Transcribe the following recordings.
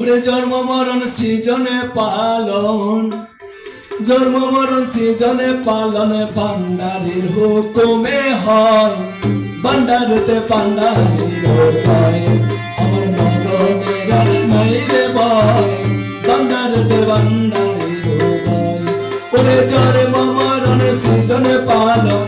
ওরে জন্ম মরণ সৃজনে পালন। জন্ম মরণ সৃজনে পালন ভান্ডারির হুকুমে হয়। ভান্ডারিতে পান্ডারির হয় আমার মরণের নাই রে ভয়। ভান্ডারিতে ভান্ডারির হয় জন্ম মরণ সৃজনে পালন।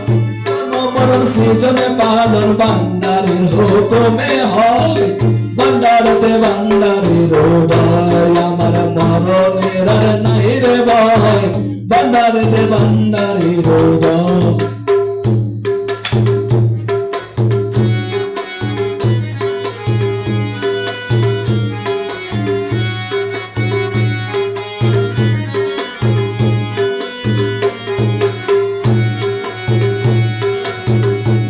জন্ম মরণ সৃজনে পালন ভান্ডারির হুকুমে হয়। ভান্ডারতে ভান্ডারির উদয় আমার মরণের আর নাই রে ভয় ভান্ডারতে ভান্ডারির উদয়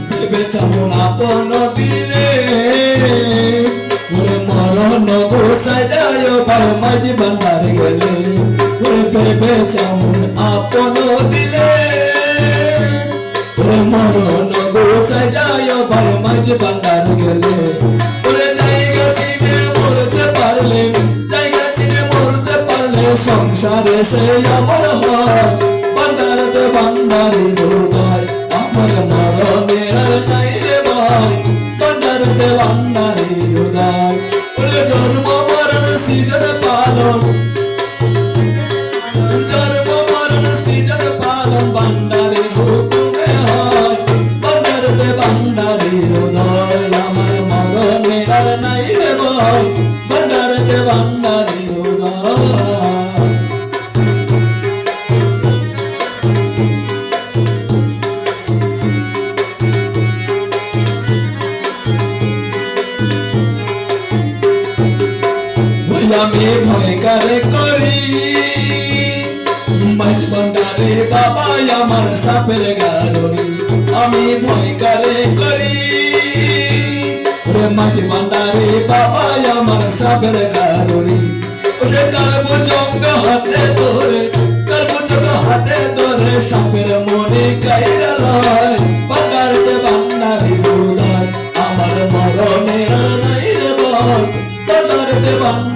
ভেবে চামন আপন দিলে গোসাই যায় ভাই মাঝি ভান্ডার গেলে ভেবে চামন আপন দিলে মরণ গোসাই যায় ভাই মাঝি ভান্ডার গেলে সংসারে সে আমার হয় ভান্ডারতে ভান্ডারি হৃদয় আমার মরণের নাই রে ভাই ভান্ডারতে ভান্ডারি হৃদয় ওরে জন্ম মরণ সৃজন আমি ভয় করে করি? মাঝবন্ডারে বাবা আমার সাপের গাড়ি আমি ভয় করে মাঝ বাবা আমার সাপের গাড়ি ওরে কালব চঙ্গ হাতে ধরে কালব চঙ্গ হাতে ধরে সাপের মনে কাইরা লয়। বান্ডারি আমার মরণের নাই রে বল। বন্ডারতে বান্ডারি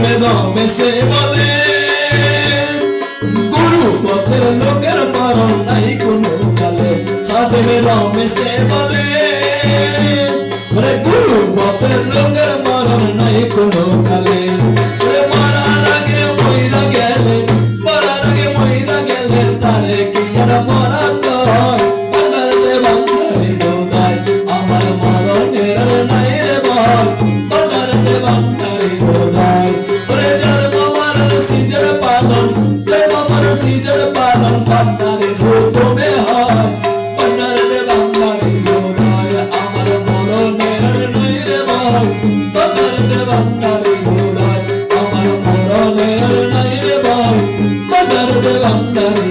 কাঁদমে দমে সে বলে। গুরু পথের লোকের পারণ নাই কোনো কালে। হাতে রমে সে বলে। নিজের পালন পান্ডারে ভূতমে হয়। পান্ডারে বাংলারি ঘোড়ায় আমার মরণের নই রে ভাই পান্ডারে বাংলারি ঘোড়ায় আমার মরণের নই রে ভাই পান্ডারে বাংলারি